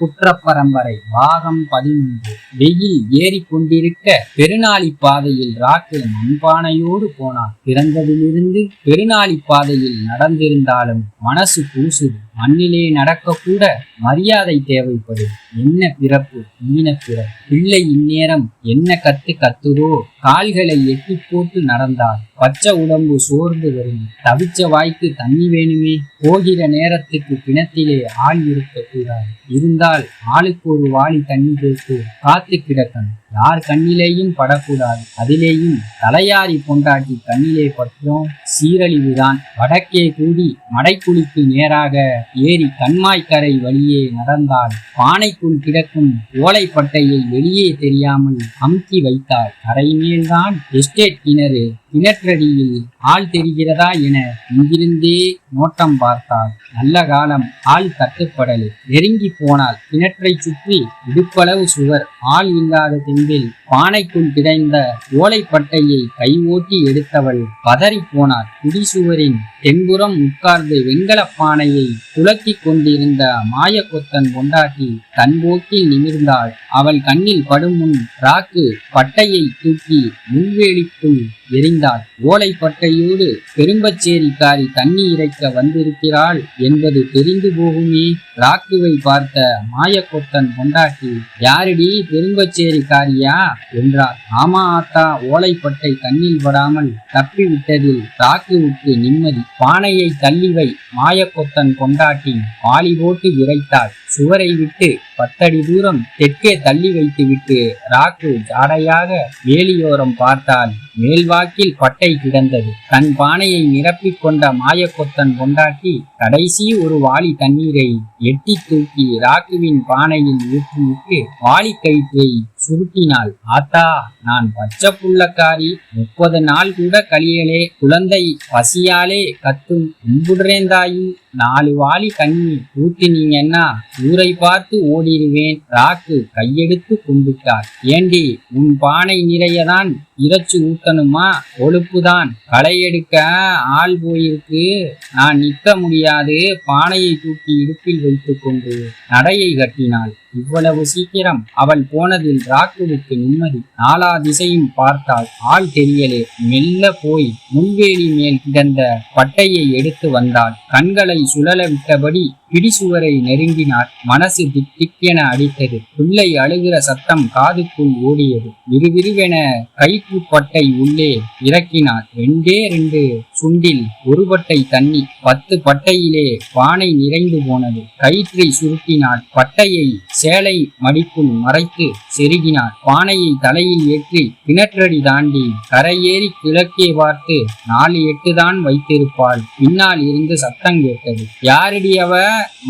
குற்றப்பரம்பரை பாகம் பதிமூன்று. வெயில் ஏறிக்கொண்டிருக்க பெருநாளி பாதையில் ராக்கில் மண்பானையோடு போனான். பிறந்ததிலிருந்து பெருநாளி பாதையில் நடந்திருந்தாலும் மனசு கூசுது. மண்ணிலே நடக்கக்கூட மரியாதை தேவைப்படும் என்ன பிறப்பு? மீன பிறப்பு? பிள்ளை இந்நேரம் என்ன கத்து கத்துதோ? கால்களை எட்டி போட்டு நடந்தால் பச்சை உடம்பு சோர்ந்து வரும். தவிச்ச வாய்க்கு தண்ணி வேணுமே? போகிற நேரத்துக்கு கிணத்திலே ஆள் இருக்கக்கூடாது. இருந்தால் ஆளுக்கு ஒரு வாளி தண்ணி போட்டு காத்து கிடக்கணும். யார் கண்ணிலேயும் படக்கூடாது. அதிலேயும் தலையாரி கொண்டாட்டி கண்ணிலே பற்றோம் சீரழிவுதான். வடக்கே கூடி மடைக்குழிக்கு நேராக ஏறி கண்மாய்க்கரை வழியே நடந்தால் பானைக்குள் கிடக்கும் ஓலைப்பட்டையை வெளியே தெரியாமல் அமுக்கி வைத்தாள் கரை மேல்தான் எஸ்டேட் கிணறு. கிணற்றடியில் ஆள் தெரிகிறதா என இங்கிருந்தே நோட்டம் பார்த்தாள். நல்ல காலம் ஆள் தட்டுப்படலை நெருங்கி போனால் கிணற்றை சுற்றி இடுப்பளவு சுவர். ஆள் இல்லாத தெம்பில் பானைக்குள் கிடைந்த ஓலைப்பட்டையை கை ஓட்டி எடுத்தவள் பதறி போனாள். குடிசுவரின் தென்புறம் உட்கார்ந்து வெண்கலப் பானையை துலக்கிக் கொண்டிருந்த மாயக்கொத்தன் கொண்டாட்டி தன் போக்கில் நிமிர்ந்தாள். அவள் கண்ணில் படும் முன் ராக்கு பட்டையை தூக்கி முள்வேலிக்குள் எரிந்தாள் ஓலைப்பட்டையோடு பெரும்பச்சேரிக்காரி தண்ணி இறைக்க வந்திருக்கிறாள் என்பது தெரிந்து போகுமே. ராக்குவை பார்த்த மாயக்கொத்தன் கொண்டாட்டி யாரடி பெரும்பச்சேரிக்காரியா என்றார். ஆமா ஆத்தா ஓலைப்பட்டை கண்ணில் படாமல் தப்பிவிட்டதில் ராக்குவுக்கு நிம்மதி. பானையை தள்ளிவை. மாயக்கொத்தன் கொண்டாட்டி பாலி போட்டு இறைத்தாள் சுவரை விட்டு பத்தடி தூரம் தெற்கே தள்ளி வைத்துவிட்டு ராக்கு ஜாடையாக வேலியோரம் பார்த்தால் மேல்வாக்கில் பட்டை கிடந்தது. தன் பானையை நிரப்பிக் கொண்ட மாயக்கொத்தன் கொண்டாட்டி கடைசி ஒரு வாளி தண்ணீரை எட்டி தூக்கி ராக்குவின் பானையில் ஊற்றிவிட்டு வாளி கயிற்றை சுருட்டினாள். ஆத்தா நான் பச்சை புள்ளக்காரி முப்பது நாள் கூட கழியலே குழந்தை பசியாலே கத்தும் கும்பிடுறேந்தாயி நாலு வாளி கண்ணி ஊத்தினீங்கன்னா ஊரை பார்த்து ஓடிடுவேன். ராக்கு கையெடுத்து கும்பிட்டார். ஏண்டி உன் பானை நிறையதான் இறைச்சி ஊத்தணுமா ஒழுப்புதான். களை எடுக்க ஆள் போயிருக்கு. நான் நிற்க முடியாது. பானையை தூக்கி இடுப்பில் வைத்துக் கொண்டு நடையை கட்டினாள். இவ்வளவு சீக்கிரம். அவள் போனதில் ராக்குவுக்கு நிம்மதி. நாலா திசையும் பார்த்தாள். ஆள் தெரியலே. மெல்ல போய் முன்வேலி மேல் கிடந்த பட்டையை எடுத்து வந்தாள். கண்களை சுழல விட்டபடி பிடிச்சுவரை நெருங்கினார். மனசு திக் திக்கென அடித்தது. பிள்ளை அழுகிற சத்தம் காதுக்குள் ஓடியது. விறுவிறுவென கயிற்று பட்டை உள்ளே இறக்கினார். ரெண்டே ரெண்டு சுண்டில் ஒரு பட்டை தண்ணி பத்து பட்டையிலே பானை நிறைந்து போனது. கயிற்றை சுருட்டினாள் பட்டையை சேலை மடிக்குள் மறைத்து செருகினார். பானையை தலையில் ஏற்றி கிணற்றடி தாண்டி கரையேறி கிழக்கே பார்த்து நாலு எட்டு தான் வைத்திருப்பாள். பின்னால் இருந்து சத்தம் கேட்டது. யாரடி அவ?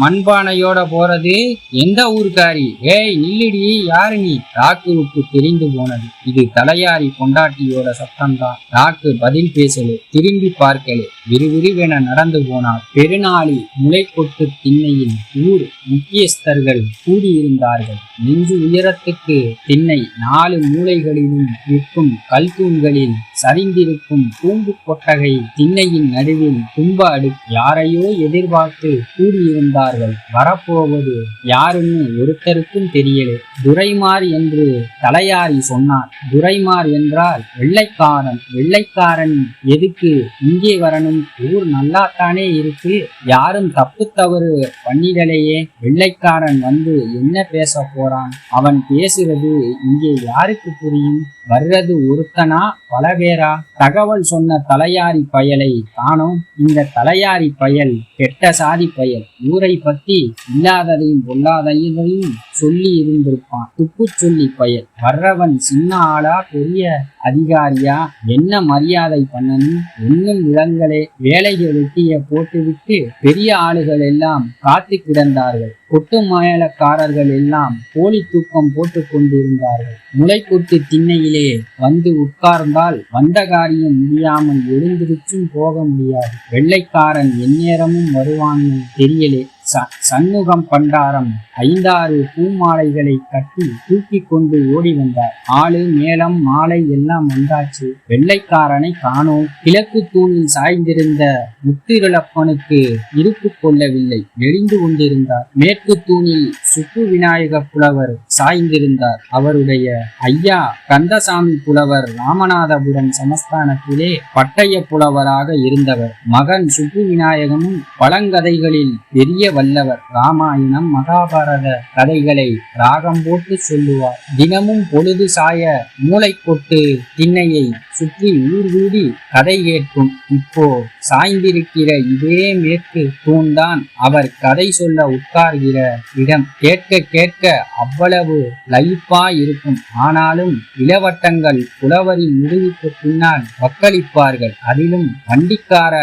மண்பானையோட போறது? எந்த ஊருக்காரி? ஏய் நில்லுடி. யாரு நீ? ராக்குவுக்கு தெரிந்து போனது. இது தலையாரி பொண்டாட்டியோட சத்தம்தான். ராக்கு பதில் பேசலே. திரும்பி பார்க்கலே. விறுவிறுவென நடந்து போனார். பெருநாளி முளைக்கொட்டு திண்ணையில் ஊர் முக்கியஸ்தர்கள் கூடியிருந்தார்கள். நெஞ்சு உயரத்துக்கு திண்ணை நாலு மூலைகளிலும் நிற்கும் கல்தூண்களில் சரிந்திருக்கும் பூம்பு கொட்டகை திண்ணையின் நடுவில் தும்ப அடு யாரையோ எதிர்பார்த்து கூடியிருந்தார்கள். வரப்போவது யாருன்னு ஒருத்தருக்கும் தெரியலே. துரைமார் என்று தலையாரி சொன்னார். துரைமார் என்றால் வெள்ளைக்காரன் வெள்ளைக்காரன் எதுக்கு இங்கே வரணும். ஊர் நல்லாத்தானே இருக்கு. யாரும் தப்பு தவறு பண்ணிடலையே. வெள்ளைக்காரன் வந்து என்ன பேச போறான்? அவன் பேசுறது இங்கே யாருக்கு புரியும்? வர்றது ஒருத்தனா? பல பேரா? தகவல் சொன்ன தலையாரி பயலை காணோம் இந்த தலையாரி பயல் கெட்ட சாதி பயல். ஊரை பத்தி இல்லாததையும் பொல்லாததையும் சொல்லி இருந்திருப்பான். துப்பு சொல்லி பயல். வர்றவன் சின்ன ஆளா பெரிய அதிகாரியா? என்ன மரியாதை பண்ணணும்? இன்னும் விலங்கலே வேலைகள் வெட்டிய போட்டுவிட்டு பெரிய ஆளுகள் எல்லாம் காத்து கிடந்தார்கள். கொட்டு மாயலக்காரர்கள் எல்லாம் போலி தூக்கம் போட்டு கொண்டிருந்தார்கள். முளைக்கொட்டு திண்ணையிலே வந்து உட்கார்ந்தால் வந்த காரியம் முடியாமல் எழுந்திருச்சும் போக முடியாது. வெள்ளைக்காரன் எந்நேரமும் வருவான்னு தெரியலே. ச- சண்முகம் பண்டாரம் ஐந்தாறு பூமாலைகளை கட்டி தூக்கி கொண்டு ஓடி வந்தார். ஆளு மேளம் மாலை எல்லாம் வந்தாச்சு. வெள்ளைக்காரனை காணோம். கிழக்கு தூணில் சாய்ந்திருந்த முத்திருளப்பனுக்கு இருப்பு கொள்ளவில்லை. நெளிந்து கொண்டிருந்தார். மேற்கு மேற்கு தூணில் சுப்பு விநாயக புலவர் சாய்ந்திருந்தார். அவருடைய ஐயா கந்தசாமி புலவர் ராமநாதபுரம் சமஸ்தானத்திலே பட்டய புலவராக இருந்தவர். மகன் சுப்பு விநாயகமும் பழங்கதைகளில் பெரிய வல்லவர். ராமாயணம் மகாபாரத கதைகளை ராகம் போட்டு சொல்லுவார். தினமும் பொழுது சாய மூளை கொட்டு திண்ணையை சுற்றி ஊர் கூடி கதை கேட்கும். இப்போ சாய்ந்திருக்கிற இதே மேற்கு தூண்தான் அவர் கதை சொல்ல உட்கார்கிற இடம். கேட்க கேட்க அவ்வளவு லயிப்பா இருக்கும் ஆனாலும் இளவட்டங்கள் புலவரின் முடிவுக்கு பின்னால் வக்களிப்பார்கள். அதிலும் வண்டிக்கார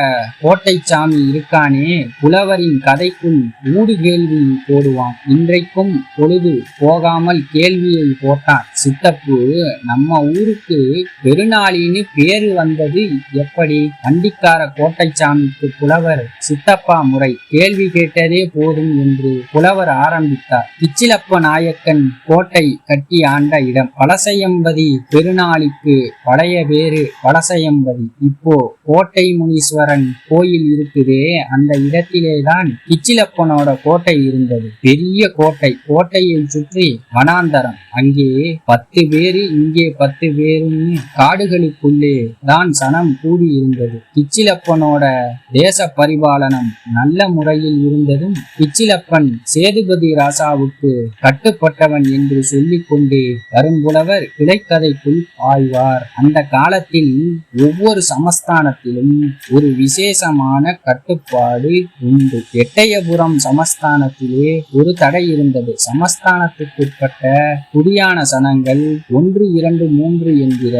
கோட்டைச்சாமி இருக்கானே புலவரின் கதைக்குள் ஊடு கேள்வி போடுவான். இன்றைக்கும் பொழுது போகாமல் கேள்வியை போட்டான் சித்தப்பு நம்ம ஊருக்கு பெருநாளின்னு பேரு வந்தது எப்படி? வண்டிக்கார கோட்டைச்சாமிக்கு புலவர் சித்தப்பா முறை. கேள்வி கேட்டதே போதும் என்று புலவர் ஆரம்பித்தார். கிச்சிலப்ப நாயக்கன் கோட்டை கட்டி ஆண்ட இடம். பழசையம்பதி பெருநாளிக்கு பழைய பேரு பழசையம்பதி இப்போ கோட்டை முனீஸ்வரன் கோயில் இருக்குதே அந்த இடத்திலேதான் கிச்சிலப்ப கிச்சிலப்பனோட கோட்டை இருந்தது. பெரிய கோட்டை. கோட்டையை சுற்றி வனாந்தரம். அங்கே பத்து பேரு இங்கே பத்து பேருன்னு காடுகளுக்குள்ளே தான் சனம் கூடி இருந்தது கிச்சிலப்பனோட தேச பரிபாலனம் நல்ல முறையில் இருந்ததும் கிச்சிலப்பன் சேதுபதி ராசாவுக்கு கட்டுப்பட்டவன் என்று சொல்லிக் கொண்டு வரும்புலவர் கிளைக்கதைக்குள் ஆய்வார் அந்த காலத்தில் ஒவ்வொரு சமஸ்தானத்திலும் ஒரு விசேஷமான கட்டுப்பாடு உண்டு. எட்டயபுரம் சமஸ்தானத்திலே ஒரு தடை இருந்தது. சமஸ்தானத்துக்குட்பட்ட குடியான சனங்கள் ஒன்று இரண்டு மூன்று என்கிற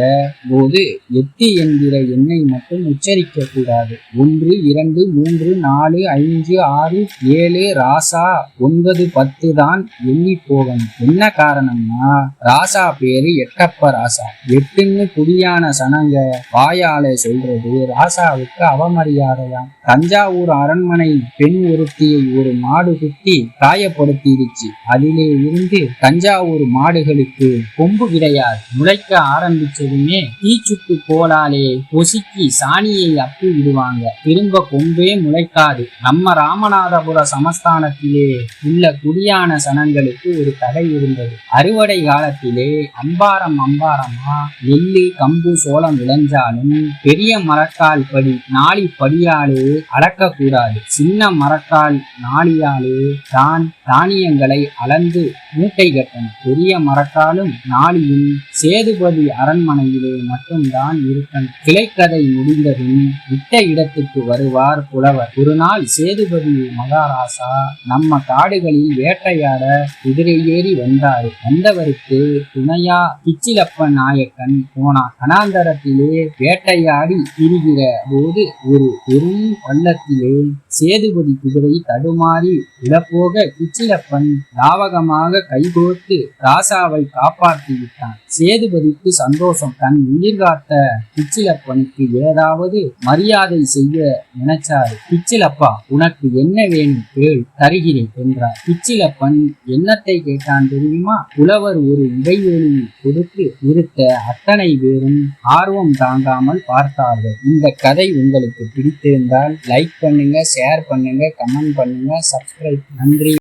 போது எட்டு என்கிற எண்ணை மட்டும் உச்சரிக்க கூடாது ஒன்று இரண்டு மூன்று நாலு ஐந்து ஆறு ஏழு ராசா ஒன்பது பத்து தான் எண்ணி போகணும் என்ன காரணம்னா ராசா பேரு எட்டப்ப ராசா. எட்டுன்னு குடியான சனங்க வாயால சொல்றது ராசாவுக்கு அவமரியாதையாம். தஞ்சாவூர் அரண்மனை பெண் ஒருத்தியை ஒரு மாடு குத்தி காயப்படுத்திடுச்சு. அதிலே இருந்து தஞ்சாவூர் மாடுகளுக்கு கொம்பு கிடையாது முளைக்க ஆரம்பிச்சதுமே தீச்சுட்டு கோலாலே பொசுக்கி சாணியை அப்பி விடுவாங்க. திரும்ப கொம்பே முளைக்காது. நம்ம ராமநாதபுர சமஸ்தானத்திலே உள்ள குடியான சனங்களுக்கு ஒரு தடை இருந்தது. அறுவடை காலத்திலே அம்பாரம் அம்பாரமா நெல்லு கம்பு சோளம் விளைஞ்சாலும் பெரிய மரக்கால் படி நாளி படியாலே அடக்கக்கூடாது சின்ன மரக்கால் நாளியாலே தான் தானியங்களை அளந்து மூட்டை கட்டணும் பெரிய மரக்காலும் நாளியும் சேதுபதி அரண்மனையிலே மட்டும்தான் இருக்கன். கிளைக்கதை முடிந்ததும் விட்ட இடத்துக்கு வருவார் புலவர். ஒரு நாள் சேதுபதி மகாராசா நம்ம காடுகளில் வேட்டையாட குதிரை ஏறி வந்தார். வந்தவருக்கு துணையா பிச்சிலப்ப நாயக்கன் போனார் கனாந்தரத்திலே வேட்டையாடி திரிகிற போது ஒரு பெரும் பள்ளத்திலே சேதுபதி குதிரை தடுமாறி விழப்போக கிச்சிலப்பன் லாவகமாக கைகோர்த்து ராசாவை காப்பாற்றி விட்டான். சேதுபதிக்கு சந்தோஷம். தன் உயிர் காத்த கிச்சிலப்பனுக்கு ஏதாவது மரியாதை செய்ய நினைச்சாரு கிச்சிலப்பா உனக்கு என்ன வேணும் கேள் தருகிறேன் என்றார். கிச்சிலப்பன் என்னத்தை கேட்டான் தெரியுமா? புலவர் ஒரு இடைவெளி கொடுத்து இருத்த அத்தனை பேரும் ஆர்வம் தாங்காமல் பார்த்தார்கள். இந்த கதை உங்களுக்கு பிடித்திருந்தால் லைக் பண்ணுங்க ஷேர் பண்ணுங்க கமெண்ட் பண்ணுங்க சப்ஸ்கிரைப் நன்றி.